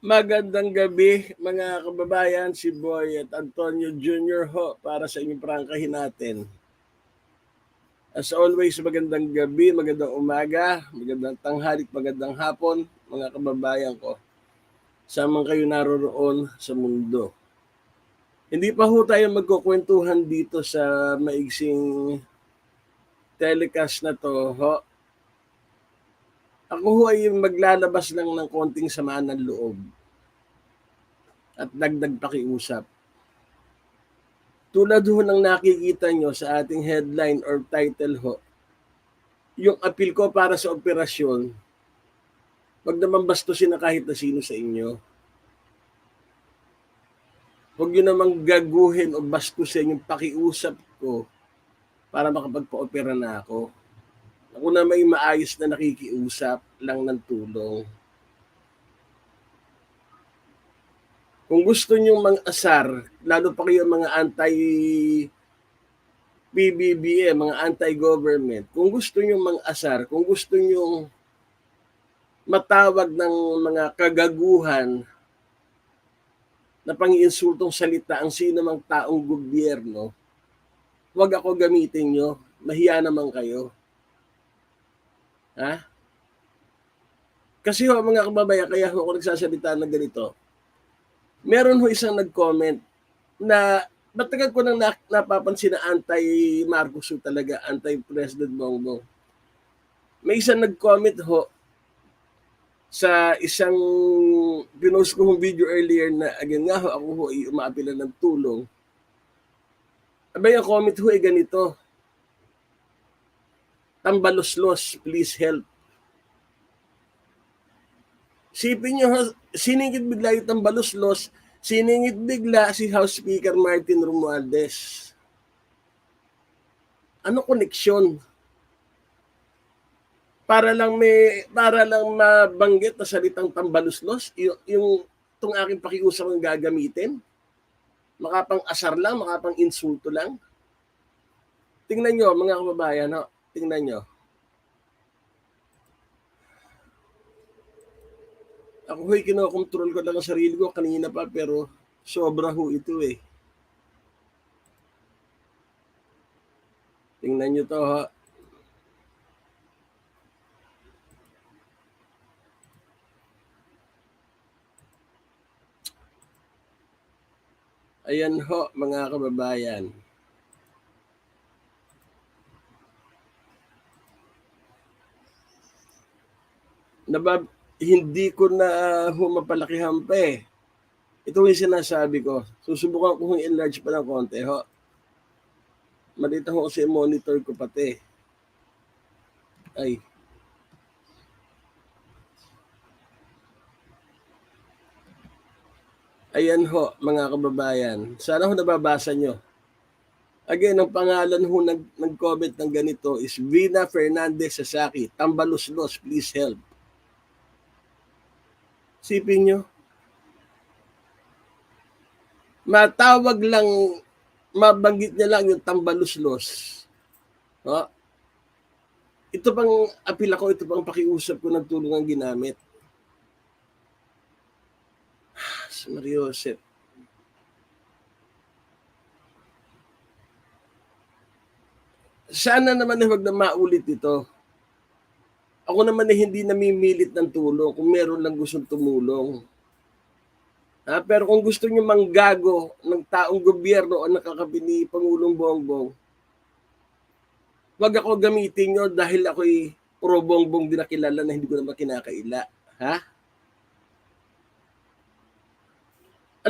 Magandang gabi mga kababayan, si Boy at Antonio Jr. ho para sa inyong prangkahin natin. As always, magandang gabi, magandang umaga, magandang tanghali, magandang hapon mga kababayan ko. Samang kayo naroroon sa mundo. Hindi pa ho tayo magkukwentuhan dito sa maigsing telecast na to. Ho. Ako ho ay maglalabas lang ng konting samaan ng loob at dagdag pakiusap. Tulad ho ng nakikita nyo sa ating headline or title ho, yung appeal ko para sa operasyon, wag naman bastusin na kahit na sino sa inyo. Huwag nyo namang gaguhin o bastusin yung pakiusap ko para makapagpa-opera na ako. Ako na may maayos na nakikiusap lang ng tulong. Kung gusto nyo mang-asar, lalo pa kayo mga anti PBBM, mga anti-government, kung gusto nyo mang-asar, kung gusto nyo matawag ng mga kagaguhan na pang-insultong salita ang sino mang taong gobyerno, huwag ako gamitin nyo. Mahiya naman kayo. Ha? Kasi ho, mga kababayan, kaya ho ako nagsasalita ng ganito. Meron ho isang nag-comment na matagal ko nang na, napapansin na anti-Marcos ho talaga, anti-President Bongbong. May isang nag-comment ho sa isang pinost ko video earlier na again nga ho, ako ho ay umaapila ng tulong. Abay, ang comment ho ay ganito. Tambaloslos, please help. Sipin nyo, siningit bigla yung tambaloslos, siningit bigla si House Speaker Martin Romualdez. Ano koneksyon? Para lang may para lang mabanggit na salitang tambaloslos, yung, yung itong aking pakiusap ang gagamitin. Makapang asar lang, makapang insulto lang. Tingnan nyo, mga kababayan, no? Tingnan nyo. Ako ho'y kinokontrol ko lang ang sarili ko kanina pa pero sobra ho ito eh. Tingnan nyo to ha. Ayan ho mga kababayan. Nabab hindi ko na ho mapalakihan pa eh. Ito yung sinasabi ko. Susubukan ko hong enlarge pa ng konti ho. Malita ko kasi monitor ko pati. Ay. Ayan ho, mga kababayan. Sana ho nababasa nyo. Again, ang pangalan ho nag, nag-comment ng ganito is Vina Fernandez Sasaki. Tambaluslos, please help. Sipin nyo. Matawag lang, mabanggit niya lang yung tambaluslos. No? Ito pang apila ko, ito pang pakiusap ko ng tulong ang ginamit. Si Mario Joseph. Sana naman na wag na maulit ito. Ako naman na hindi namimilit ng tulong kung meron lang gustong tumulong. Ha? Pero kung gusto niyo manggago ng taong gobyerno o nakakabi ni Pangulong Bongbong, wag ako gamitin nyo dahil ako'y pro Bongbong din nakilala na hindi ko naman kinakaila. Ha?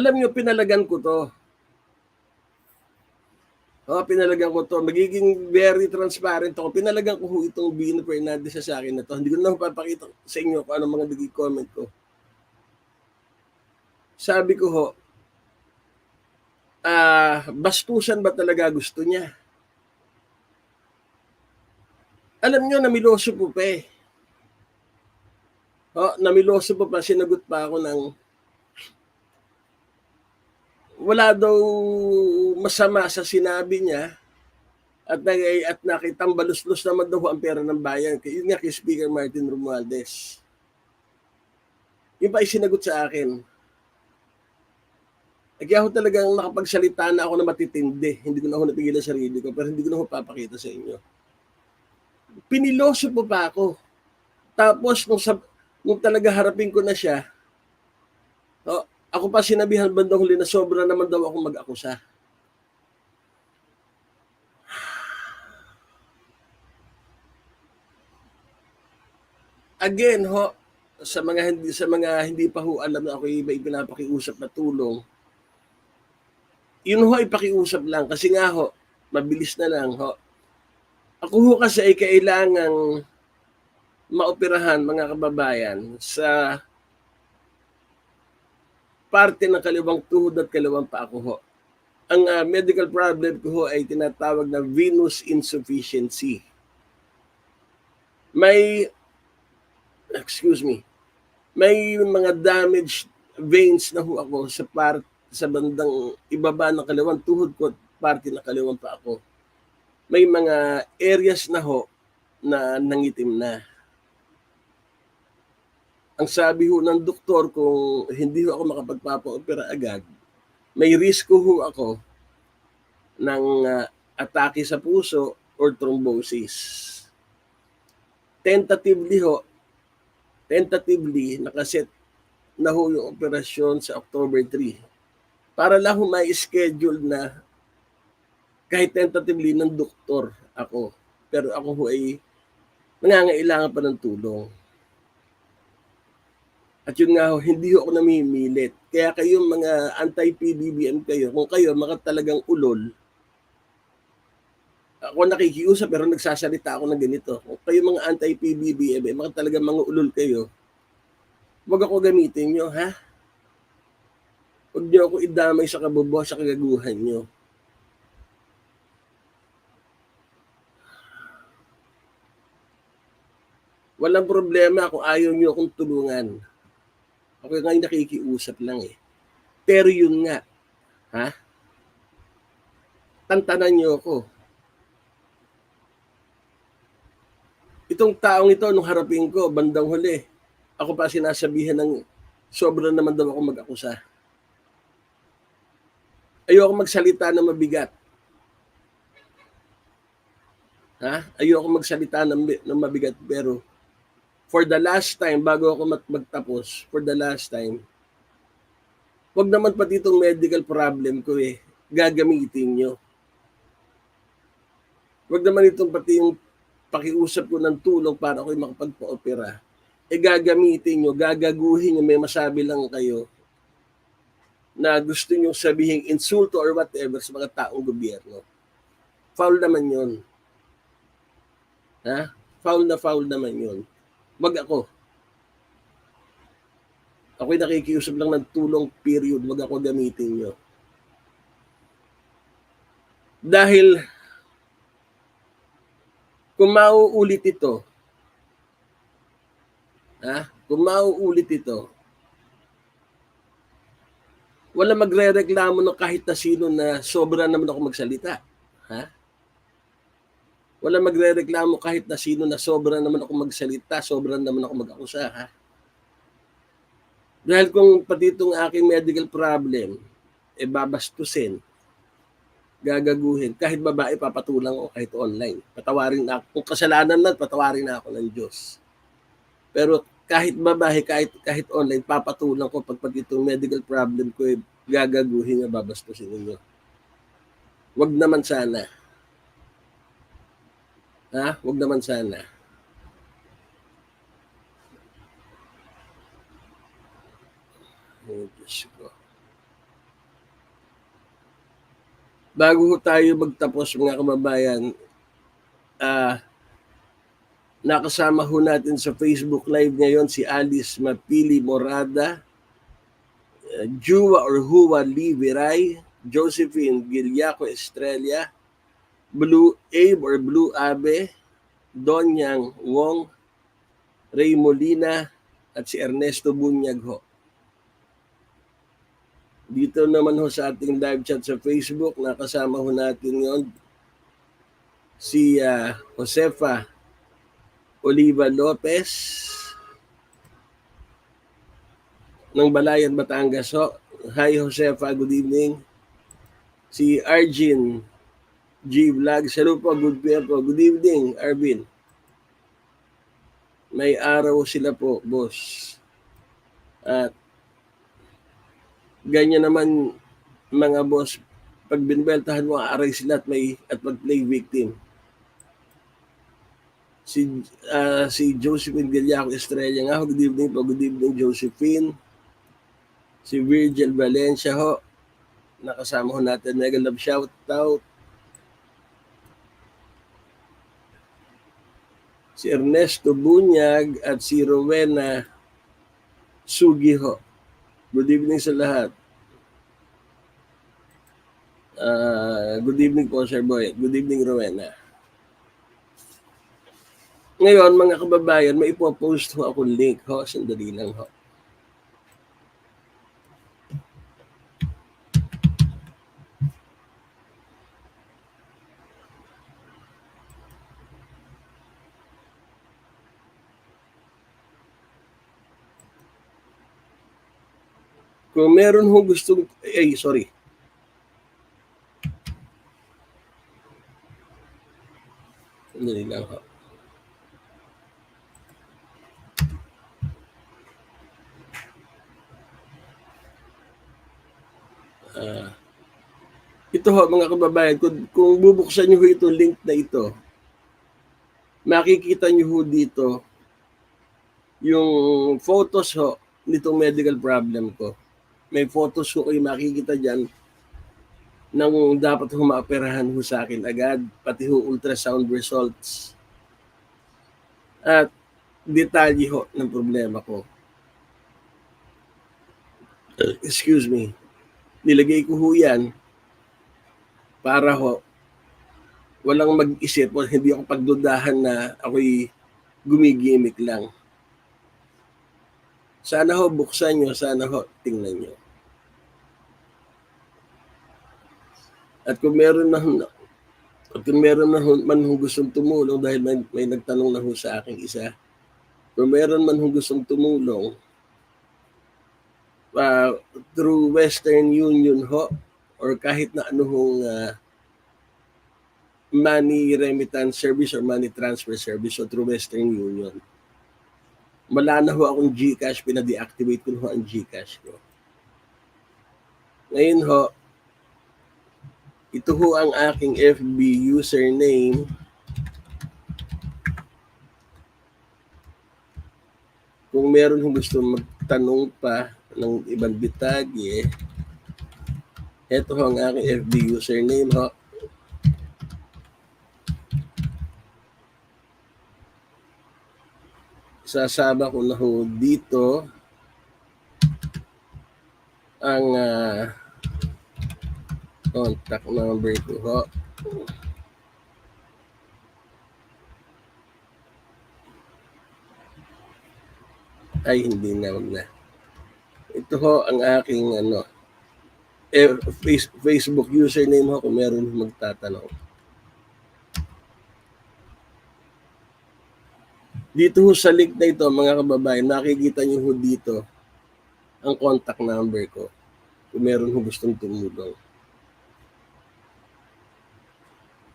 Alam niyo, pinalagan ko to. Oh, pinalagan ko to. Magiging very transparent ako. Pinalagan ko ho itong Bino Fernandez sa akin na to. Hindi ko na papakita sa inyo kung ano mga naging comment ko. Sabi ko ho, ah, bastusan ba talaga gusto niya? Alam niyo, namiloso po pa eh. Oh, namiloso po pa, sinagot pa ako ng wala daw masama sa sinabi niya at at nakitang baluslos naman daw ang pera ng bayan. Yun nga kay Speaker Martin Romualdez. Yun pa ay sa akin. Eh, kaya ako talagang nakapagsalita na ako na matitindi. Hindi ko na ako napigilan sa sarili ko, pero hindi ko na ako papakita sa inyo. Piniloso po pa ako. Tapos, nung, sab- nung talaga harapin ko na siya, oh, ako pa sinabihan bandang huli na sobra naman daw ako mag-akusa. Again, ho, sa mga hindi sa mga hindi pa ho alam na ako may pinapakiusap na tulong. Yun ho ay pakiusap lang kasi nga ho, mabilis na lang ho. Ako ho kasi ay kailangang maoperahan mga kababayan sa parte ng kaliwang tuhod at kaliwang paa ko ho. Ang uh, medical problem ko ho ay tinatawag na venous insufficiency. May excuse me, may mga damaged veins na ho ako sa part sa bandang ibaba ng kaliwang tuhod ko at parte ng kaliwang pa ako. May mga areas na ho na nangitim na. Ang sabi ho ng doktor kung hindi ho ako makapagpapa-opera agad, may risko ho ako ng uh, atake sa puso or thrombosis. Tentatively ho, tentatively nakaset na ho yung operasyon sa October 3 para lang ho may schedule na kahit tentatively ng doktor ako pero ako ho ay nangangailangan pa ng tulong. At yun nga hindi ako namimilit. Kaya kayo mga anti-PBBM kayo, kung kayo mga talagang ulol, ako nakikiusap pero nagsasalita ako ng ganito. Kung kayo mga anti-PBBM, eh, mga talaga mga ulol kayo, huwag ako gamitin nyo, ha? Huwag nyo ako idamay sa kabubuha sa kagaguhan nyo. Walang problema kung ayaw nyo akong tulungan. Ako nga nakikiusap lang eh. Pero yun nga, ha? Tantanan nyo ako itong taong ito, nung harapin ko, bandang huli, ako pa sinasabihan ng sobra naman daw ako mag-akusa. Ayoko magsalita na mabigat. Ha? Ayoko magsalita ng, ng mabigat pero for the last time, bago ako magtapos, for the last time, wag naman pati itong medical problem ko eh, gagamitin nyo. Wag naman itong pati yung pakiusap ko ng tulong para ako'y makapagpa-opera, e gagamitin nyo, gagaguhin nyo, may masabi lang kayo na gusto nyo sabihin insulto or whatever sa mga taong gobyerno. Foul naman yon. Ha? Foul na foul naman yon. Wag ako. Ako'y nakikiusap lang ng tulong period, wag ako gamitin nyo. Dahil kung mauulit ito, ha? Kung mauulit ito, wala magre-reklamo ng kahit na sino na sobra naman ako magsalita. Ha? Wala magre-reklamo kahit na sino na sobra naman ako magsalita, sobra naman ako mag-akusa. Ha? Dahil kung pati itong aking medical problem, e eh babastusin, gagaguhin. Kahit babae, papatulang ko kahit online. Patawarin na ako. Kung kasalanan lang, patawarin na ako ng Diyos. Pero kahit babae, kahit, kahit online, papatulang ko pag pag itong medical problem ko, eh, gagaguhin na babastusin ninyo. Wag naman sana. Ha? Wag naman sana. Oh, bago tayo magtapos mga kababayan, uh, nakasama ho natin sa Facebook Live ngayon si Alice Mapili Morada, uh, Jua or Hua Lee Josephine Giliaco Estrella, Blue Abe or Blue Abe, Donyang Wong, Ray Molina, at si Ernesto Bunyag ho. Dito naman ho sa ating live chat sa Facebook, nakasama ho natin ngayon si uh, Josefa Oliva Lopez, ng Balayan, Batangas ho. Hi Josefa, good evening. Si Arjin G Vlog, hello po, good po. Good evening, Arvin. May araw sila po, boss. At ganyan naman mga boss, pag binbeltahan mo, aaray sila at may at mag-play victim. Si uh, si Josephine Gallaco Estrella nga, good evening po, good evening Josephine. Si Virgil Valencia ho, nakasama ho natin, mega love shout out. Si Ernesto Bunyag at si Rowena Sugi ho. Good evening sa lahat. Uh, good evening po, Sir Boy. Good evening, Rowena. Ngayon, mga kababayan, may ipopost ho ako link ho. Sandali lang ho. Kung meron ho gustong, ay sorry, Sandali lang ho. Uh, ito ho mga kababayan, kung, kung bubuksan niyo itong link na ito, makikita niyo ho dito yung photos ho nitong medical problem ko. May photos ho kayo makikita dyan nang dapat humaoperahan ho sa akin agad, pati ho ultrasound results. At detalye ho ng problema ko. Excuse me. Nilagay ko ho yan para ho walang mag-isip o hindi ako pagdudahan na ako'y gumigimik lang. Sana ho buksan nyo, sana ho tingnan nyo. At kung meron na at kung meron na man hong gustong tumulong dahil may, may nagtanong na ho sa aking isa, kung meron man hong gustong tumulong uh, through Western Union ho or kahit na ano hong uh, money remittance service or money transfer service so through Western Union. Wala na ho akong GCash, pina-deactivate ko ho ang GCash ko. Ngayon ho, ito ho ang aking FB username. Kung meron hong gusto magtanong pa ng ibang detalye, ito ho ang aking FB username ho. Sasama ko na ho dito ang uh, contact number ko ho. Ay, hindi na, wag na. Ito ho ang aking ano, eh, face, Facebook username ho kung meron magtatanong. Dito ho sa link na ito, mga kababayan, nakikita niyo ho dito ang contact number ko kung meron ho gustong tumulong.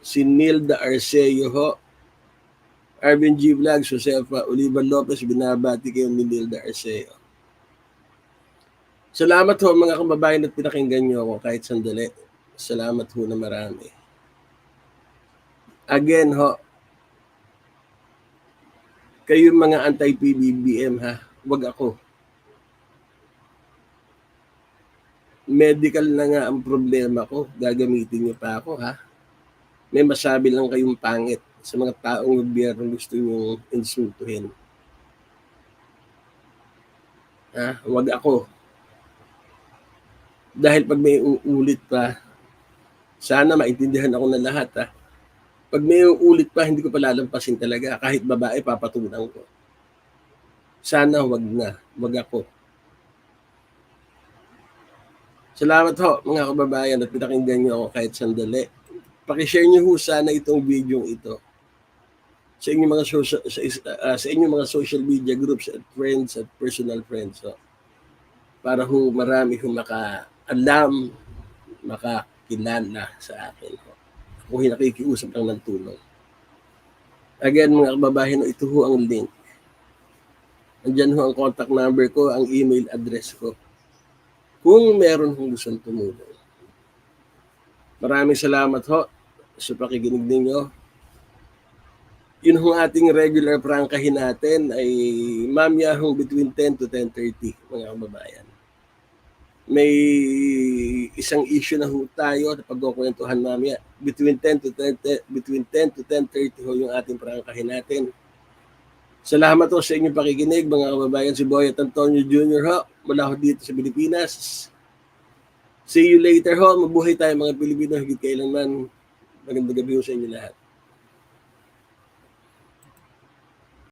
Si Nilda Arceo ho. Arvin G. Vlog, Josefa Oliva Lopez, binabati kayo ni Nilda Arceo. Salamat ho mga kababayan at pinakinggan niyo ako kahit sandali. Salamat ho na marami. Again ho, kayo mga anti-PBBM ha, wag ako. Medical na nga ang problema ko, gagamitin niyo pa ako ha may masabi lang kayong pangit sa mga taong gobyerno gusto nyo insultuhin. Ha? Huwag ako. Dahil pag may uulit pa, sana maintindihan ako na lahat. Ha? Pag may uulit pa, hindi ko palalampasin talaga. Kahit babae, papatunan ko. Sana wag na. Wag ako. Salamat ho, mga kababayan, at pinakinggan niyo ako kahit sandali. Paki-share niyo ho sana itong video ito sa inyong mga social sa, uh, sa inyong mga social media groups at friends at personal friends. So, para ho marami ho makaalam, makakilala sa akin ho. Ako ho nakikiusap lang ng tulong. Again, mga kababayan, ito ho ang link. Andyan ho ang contact number ko, ang email address ko. Kung meron hong gustong tumulong. Maraming salamat ho sa pakikinig ninyo. Yun hong ating regular prangkahin natin ay mamaya hong between 10 to 10.30 mga kababayan. May isang issue na ho tayo na pagkukwentuhan mamaya. Between 10 to 10, between 10 to 10.30 ho yung ating prangkahin natin. Salamat ho sa inyong pakikinig mga kababayan. Si Boyet Antonio Jr. ho mula ho dito sa Pilipinas. See you later ho. Mabuhay tayo mga Pilipino higit kailanman. Magandang gabi sa inyo lahat.